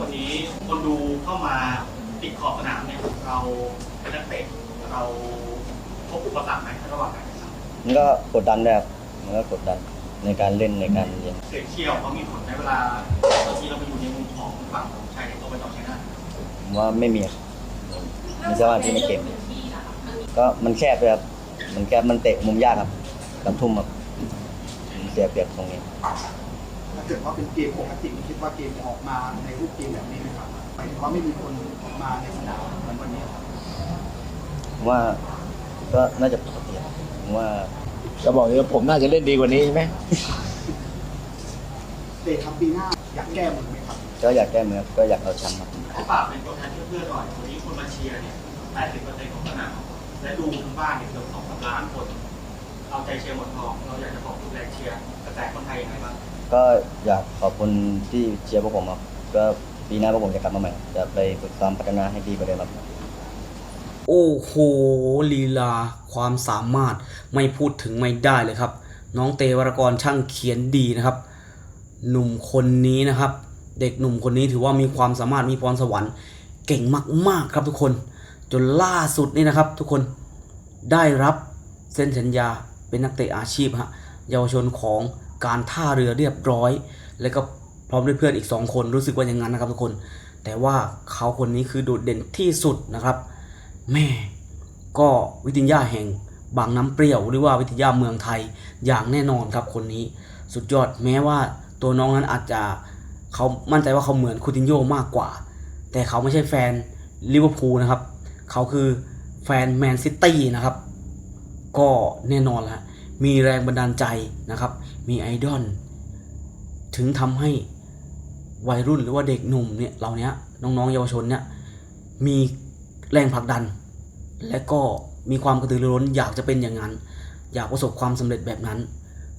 วันนี้คนดูเข้ามาติดขอบสนามเนี่ยเราเป็นนักเตะเราพบอุปสรรคไหมระหว่างการแข่งขันมันก็กดดันด้วยครับมันก็กดดันในการเล่นในการเรียนเสียงเชียร์เขามีผลในเวลาบางทีเราไปอยู่ในมุมของฝั่งของชายในตัวไปต่อชายนาทผมว่าไม่มีครับไม่ใช่ว่าที่ในเกมก็มันแคบเลยครับมันแคบมันเตะมุมยากครับกับทุ่มครับมันเสียเปรียบตรงนี้ถ้า เกิดว่าเป็นเกมปกติคิดว่าเกมจะออกมาในรูปเกมแบบนี้ไหมครับหมายถึงว่าไม่มีคนออกมาในสนามเหมือนวันนี้ครับผมว่าก็น่าจะปกติครับผมว่าจะบอกเลยว่าผมน่าจะเล่นดีกว่านี้ใช่ไหมเตะครับปีหน้าอยากแก้มือไหมครับก็อยากแก้มือครับก็อยากเอาแชมป์ครับขอฝากเป็นตัวแทนเพื่อนๆหน่อยวันนี้คนมาเชียร์เนี่ย80%ของสนามและดูทั้งบ้านเนี่ยเกือบ2ล้านคนเอาใจเชียร์หมดทองเราอยากจะขอบคุณแรงเชียร์ กระแสคนไทยยังไงบ้างก็อยากขอบคุณที่เชียร์พวกผมครับก็ปีหน้าพวกผมจะกลับมาใหม่จะไปฝึกซ้อมพัฒนาให้ดีกว่าเดิมครับโอ้โหลีลาความสามารถไม่พูดถึงไม่ได้เลยครับ น้องเตวรกรช่างเขียนดีนะครับ หนุ่มคนนี้นะครับ เด็กหนุ่มคนนี้ถือว่ามีความสามารถมีพรสวรรค์ เก่งมากๆครับทุกคน จนล่าสุดนี่นะครับ ทุกคนได้รับเส้นสัญญาเป็นนักเตะอาชีพฮะเยาวชนของ การท่าเรือเรียบร้อย แล้วก็พร้อมด้วยเพื่อนอีก 2 คนรู้สึกว่าอย่างนั้นนะครับทุกคน แต่ว่าเขาคนนี้คือโดดเด่นที่สุดนะครับ แม่ก็วิทยาแห่งบางน้ำเปรี้ยวหรือว่าวิทยาเมืองไทยอย่างแน่นอนครับคนนี้ สุดยอดแม้ว่าตัวน้องนั้นอาจจะเขามั่นใจว่าเขาเหมือนคูตินโยมากกว่า แต่เขาไม่ใช่แฟนลิเวอร์พูลนะครับ เขาคือแฟนแมนซิตี้นะครับ ก็แน่นอนละมีแรงบันดาลใจนะครับ มีไอดอลถึงทำให้วัยรุ่นหรือว่าเด็กหนุ่มเนี่ยเหล่านี้ยน้องๆเยาวชนเนี่ยมีแรงผลักดัน และก็มีความกระตือรือร้นอยากจะเป็นอย่างนั้น อยากประสบความสำเร็จแบบนั้น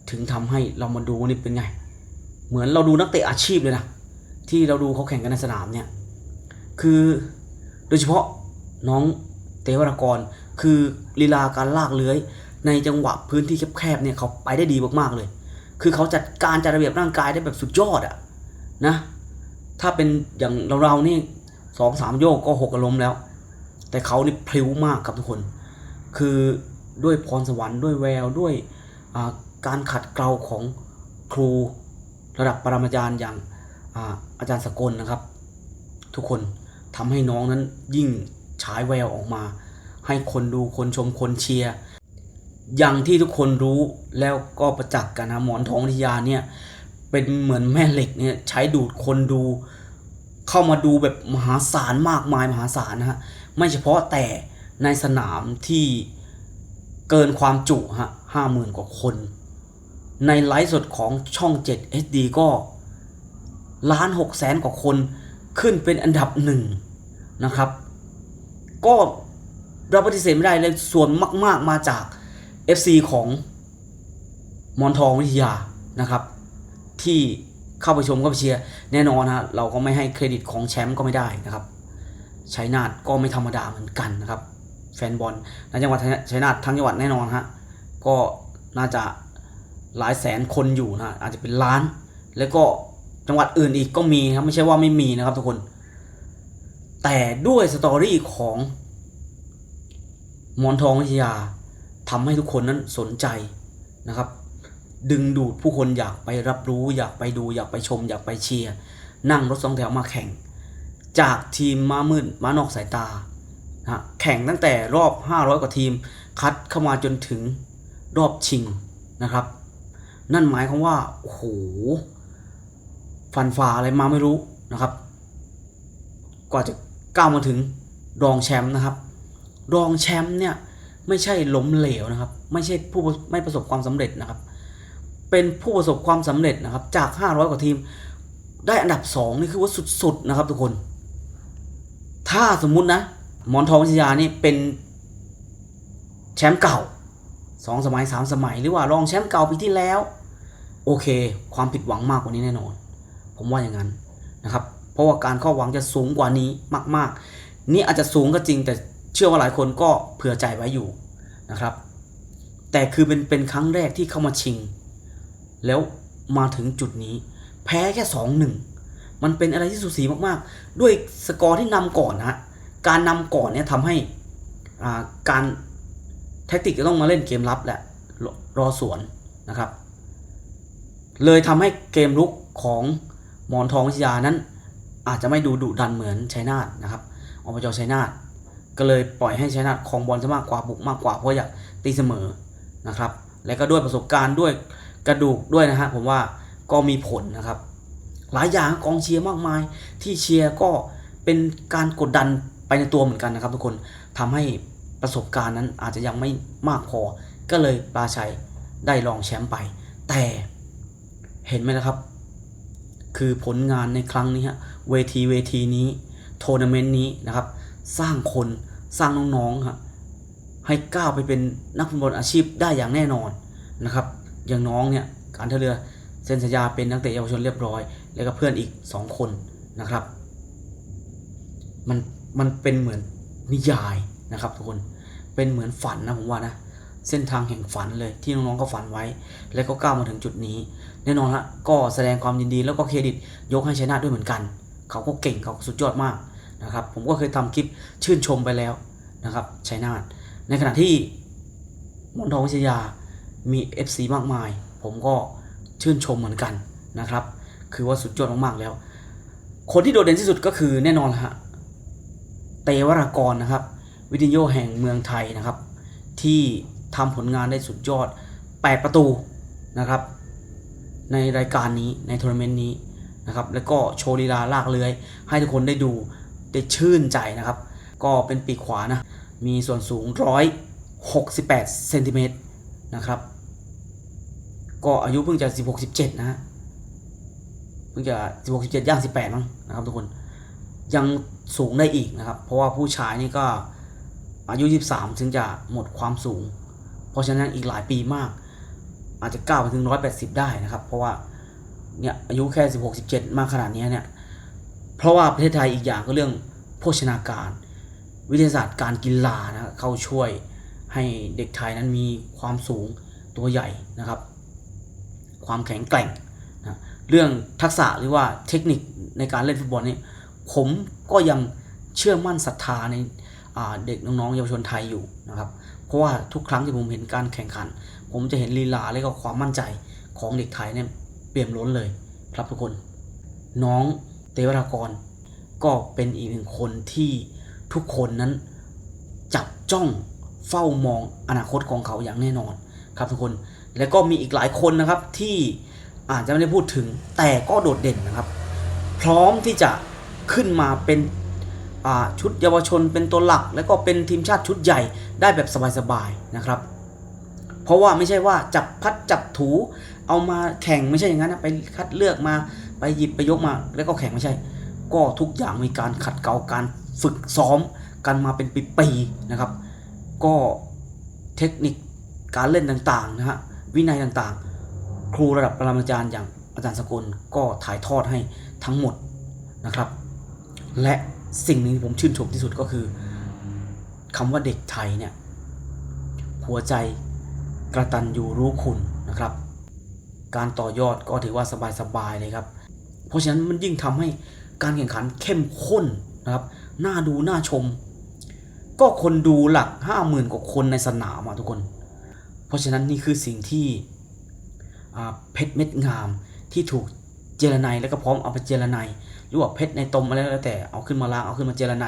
ถึงทำให้เรามาดูว่านี่เป็นไง เหมือนเราดูนักเตะอาชีพเลยนะที่เราดูเขาแข่งกันในสนามเนี่ยคือโดยเฉพาะน้องเตวรกร คือลีลาการลากเลื้อย ในจังหวะพื้นที่แคบๆเนี่ยเขาไปได้ดีมากๆเลย คือเขาจัดการจัดระเบียบร่างกายได้แบบสุดยอดอะนะ ถ้าเป็นอย่างเราๆนี่สองสามโยกก็หกอารมณ์แล้ว แต่เขานี่พลิ้วมากครับทุกคน คือด้วยพรสวรรค์ด้วยแววด้วยาการขัดเกลาของครูระดับปรมาจารย์อย่างอาอาจารย์สกลนะครับ ทุกคนทำให้น้องนั้นยิ่งฉายแววออกมา ให้คนดูคนชมคนเชียร์ อย่างที่ทุกคนรู้แล้วก็ประจักษ์กันนะหมอนทองวิทยาเนี่ย เป็นเหมือนแม่เหล็กเนี่ยใช้ดูดคนดู เข้ามาดูแบบมหาศาลมากมายมหาศาลนะฮะไม่เฉพาะแต่ในสนามที่เกินความจุฮะห้าหมื่นกว่าคน ในไลฟ์สดของช่อง 7 HD ก็ล้านหกแสนกว่าคนขึ้นเป็นอันดับหนึ่งนะครับ ก็เราปฏิเสธไม่ได้เลยส่วนมาก ๆมาจาก FC ของมอนทองวิทยานะครับ ที่เข้าไปชมเข้าไปเชียร์แน่นอนฮะเราก็ไม่ให้เครดิตของแชมป์ก็ไม่ได้นะครับชัยนาทก็ไม่ธรรมดาเหมือนกันนะครับ แฟนบอลในจังหวัดชัยนาททั้งจังหวัดแน่นอนฮะก็น่าจะหลายแสนคนอยู่นะอาจจะเป็นล้าน แล้วก็จังหวัดอื่นอีกก็มีครับไม่ใช่ว่าไม่มีนะครับทุกคน แต่ด้วยสตอรี่ของมอนทองวิทยา ทำให้ทุกคนนั้นสนใจนะครับ ดึงดูดผู้คนอยากไปรับรู้ อยากไปดู อยากไปชม อยากไปเชียร์นั่งรถสองแถวมาแข่ง จากทีมม้ามืดม้านอกสายตานะแข่งตั้งแต่รอบ 500 กว่าทีม คัดเข้ามาจนถึงรอบชิงนะครับ นั่นหมายความว่าโอ้โหฟันฝ่าอะไรมาไม่รู้นะครับกว่าจะก้าวมาถึงรองแชมป์นะครับ รองแชมป์เนี่ย ไม่ใช่ล้มเหลวนะครับ ไม่ใช่ผู้ไม่ประสบความสำเร็จนะครับ เป็นผู้ประสบความสำเร็จนะครับ จาก 500 กว่าทีม ได้อันดับ 2 นี่คือว่าสุดๆนะครับทุกคน ถ้าสมมุตินะ หมอนทองวิทยานี่เป็นแชมป์เก่าสองสมัยสามสมัย หรือว่ารองแชมป์เก่าปีที่แล้ว โอเค ความผิดหวังมากกว่านี้แน่นอน ผมว่าอย่างนั้นนะครับ เพราะว่าการเข้าหวังจะสูงกว่านี้มาก ๆ นี่อาจจะสูงก็จริงแต่ เชื่อว่าหลายคนก็เผื่อใจไว้อยู่นะครับ แต่คือเป็นเป็นครั้งแรกที่เข้ามาชิง แล้วมาถึงจุดนี้ แพ้แค่สองหนึ่งมันเป็นอะไรที่สูสีมากๆ ด้วยสกอร์ที่นำก่อนนะการนำก่อนเนี่ยทำให้การแท็กติกจะต้องมาเล่นเกมรับแหละรอสวนนะครับ เลยทำให้เกมลุกของหมอนทองวิทยานั้น อาจจะไม่ดูดุดันเหมือนชัยนาทนะครับอบจชัยนาท ก็เลยปล่อยให้ชัยนาทครองบอลซะมากกว่าบุกมากกว่าเพราะอยากตีเสมอนะครับ และก็ด้วยประสบการณ์ด้วยกระดูกด้วยนะฮะผมว่าก็มีผลนะครับ หลายอย่างกองเชียร์มากมาย ที่เชียร์ก็เป็นการกดดันไปในตัวเหมือนกันนะครับ ทุกคนทำให้ประสบการณ์นั้นอาจจะยังไม่มากพอ ก็เลยปราชัยได้รองแชมป์ไป แต่เห็นไหมนะครับ คือผลงานในครั้งนี้ฮะเวทีเวทีนี้โทรนาเมนต์นี้นะครับ สร้างคนสร้างน้องๆฮะให้ก้าวไปเป็นนักฟุตบอลอาชีพได้อย่างแน่นอนนะครับ อย่างน้องเนี่ยการท่าเรือเซ็นสัญญาเป็นนักเตะเยาวชนเรียบร้อย แล้วก็เพื่อนอีก 2 คนนะครับ มันมันเป็นเหมือนนิยายนะครับทุกคนเป็นเหมือนฝันนะผมว่านะเส้นทางแห่งฝันเลยที่น้องๆก็ฝันไว้ แล้วก็ก้าวมาถึงจุดนี้ แน่นอนละก็แสดงความยินดีแล้วก็เครดิตยกให้ชนาทด้วยเหมือนกัน เขาก็เก่งเขาสุดยอดมาก นะครับผมก็เคยทำคลิปชื่นชมไปแล้วนะครับชัยนาทในขณะที่มอนทองวิทยามี FC มากมาย ผมก็ชื่นชมเหมือนกันนะครับ คือว่าสุดยอดมากๆแล้ว คนที่โดดเด่นที่สุดก็คือแน่นอนฮะเตวรากรนะครับ วิทยโยแห่งเมืองไทยนะครับ ที่ทำผลงานได้สุดยอด 8 ประตูนะครับ ในรายการนี้ในทัวร์นาเมนต์นี้นะครับ แล้วก็โชว์ลีลาลากเลื้อย ให้ทุกคนได้ดู ได้ชื่นใจนะครับ ก็เป็นปีกขวานะ มีส่วนสูง 168เซนติเมตรนะครับ ก็อายุเพิ่งจะ 16 17 นะฮะ เพิ่งจะ 16 17 ย่าง 18มั้งนะครับทุกคน ยังสูงได้อีกนะครับ เพราะว่าผู้ชายนี่ก็อายุ 23 ถึงจะหมดความสูง เพราะฉะนั้นอีกหลายปีมาก อาจจะก้าวไปถึง 180 ได้นะครับ เพราะว่าเนี่ยอายุแค่ 16 17 มากขนาดนี้เนี่ย เพราะว่าประเทศไทยอีกอย่างก็เรื่องโภชนาการ วิทยาศาสตร์การกีฬานะเข้าช่วยให้เด็กไทยนั้นมีความสูงตัวใหญ่นะครับ ความแข็งแกร่งนะเรื่องทักษะหรือว่าเทคนิคในการเล่นฟุตบอลนี่ผมก็ยังเชื่อมั่นศรัทธาในาเด็กน้องๆเยาวชนไทยอยู่นะครับ เพราะว่าทุกครั้งที่ผมเห็นการแข่งขัน ผมจะเห็นลีลาและก็ความมั่นใจของเด็กไทยเนี่ยเปี่ยมล้นเลยครับทุกคน น้อง เตวรากร ก็เป็นอีกหนึ่งคนที่ทุกคนนั้นจับจ้องเฝ้ามองอนาคตของเขาอย่างแน่นอนครับทุกคน และก็มีอีกหลายคนนะครับที่อาจจะไม่ได้พูดถึงแต่ก็โดดเด่นนะครับ พร้อมที่จะขึ้นมาเป็นชุดเยาวชนเป็นตัวหลัก แล้วก็เป็นทีมชาติชุดใหญ่ได้แบบสบายๆนะครับ เพราะว่าไม่ใช่ว่าจับพัดจับถูเอามาแข่งไม่ใช่อย่างนั้นนะไปคัดเลือกมา ไปหยิบไปยกมาแล้วก็แข่งไม่ใช่ ก็ทุกอย่างมีการขัดเกลาการฝึกซ้อมกันมาเป็นปีๆนะครับ ก็เทคนิคการเล่นต่างๆนะฮะวินัยต่างๆ ครูระดับปรมาจารย์อย่างอาจารย์สกลก็ถ่ายทอดให้ทั้งหมดนะครับ และสิ่งหนึ่งที่ผมชื่นชมที่สุดก็คือคำว่าเด็กไทยเนี่ยหัวใจกระตันอยู่รู้คุณนะครับ การต่อยอดก็ถือว่าสบายๆเลยครับ เพราะฉะนั้นมันยิ่งทำให้การแข่งขันเข้มข้นนะครับ น่าดูน่าชม ก็คนดูหลักห้าหมื่นกว่าคนในสนามอะทุกคน เพราะฉะนั้นนี่คือสิ่งที่เพชรเม็ดงามที่ถูกเจรไนแล้วก็พร้อมเอาไปเจรไนหรือว่าเพชรในตมอะไรแล้วแต่เอาขึ้นมาล้างเอาขึ้นมาเจรไน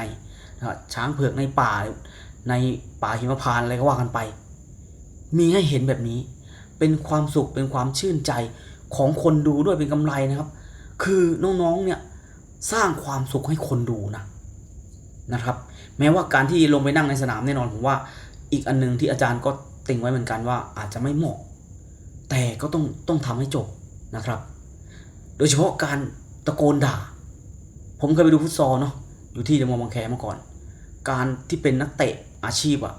นะครับช้างเผือกในป่าในป่าหิมพานอะไรก็ว่ากันไป มีให้เห็นแบบนี้ เป็นความสุขเป็นความชื่นใจของคนดูด้วยเป็นกำไรนะครับ คือน้องๆเนี่ยสร้างความสุขให้คนดูนะนะครับ แม้ว่าการที่ลงไปนั่งในสนามแน่นอนผมว่า อีกอันหนึงที่อาจารย์ก็ติงไว้เหมือนกันว่าอาจจะไม่เหมาะ แต่ก็ต้องต้องทำให้จบนะครับ โดยเฉพาะการตะโกนด่า ผมเคยไปดูฟุตซอลเนาะอยู่ที่เดมอบางแคมาก่อน การที่เป็นนักเตะอาชีพอะ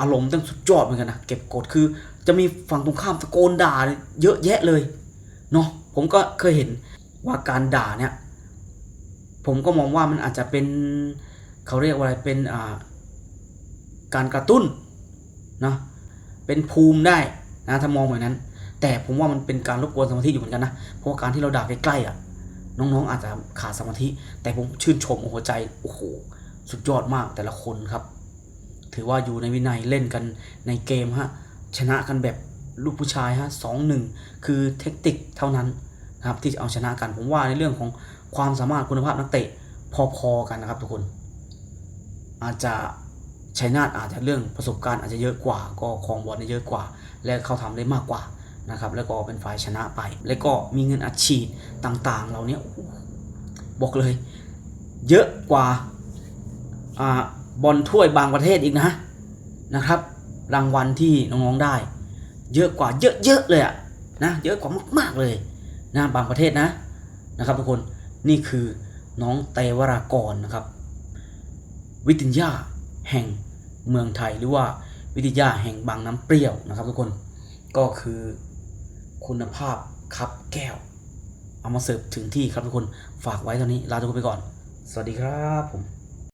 อารมณ์ต้องสุดยอดเหมือนกันนะเก็บกดคือจะมีฝั่งตรงข้ามตะโกนด่าเยอะแยะเลยเนาะ ผมก็เคยเห็นว่าการด่าเนี่ย ผมก็มองว่ามันอาจจะเป็นเขาเรียกว่าอะไรเป็นการกระตุ้นนะเป็นภูมิได้นะถ้ามองแบบนั้น แต่ผมว่ามันเป็นการรบกวนสมาธิอยู่เหมือนกันนะเพราะาการที่เราด่าใกล้ๆอะน้องๆอาจจะขาดสมาธิ แต่ผมชื่นชมโอ้โหใจโอ้โหสุดยอดมากแต่ละคนครับ ถือว่าอยู่ในวินัยเล่นกันในเกมฮะชนะกันแบบลูกผู้ชายฮะสองหนึ่งคือเทคนิคเท่านั้น นะครับที่จะเอาชนะกันผมว่าในเรื่องของความสามารถคุณภาพนักเตะพอๆกันนะครับทุกคน อาจจะชัยนาทอาจจะเรื่องประสบการณ์อาจจะเยอะกว่า ก็ครองบอลได้เยอะกว่า และเข้าทำได้มากกว่านะครับ แล้วก็เป็นฝ่ายชนะไป แล้วก็มีเงินอัดฉีดต่างๆ เราเนี้ยโอ้บอกเลย เยอะกว่าอ่าบอลถ้วยบางประเทศอีกนะนะครับ รางวัลที่น้องๆได้ เยอะกว่าเยอะๆเลยอะนะเยอะกว่ามากๆเลย นะบางประเทศนะนะครับทุกคนนี่คือน้องเตวรากรนะครับ วิทยาแห่งเมืองไทยหรือว่าวิทยาแห่งบางน้ำเปรี้ยวนะครับ ทุกคนก็คือคุณภาพครับแก้ว เอามาเสิร์ฟถึงที่ครับทุกคนฝากไว้เท่านี้ลาทุกคนไปก่อน สวัสดีครับผม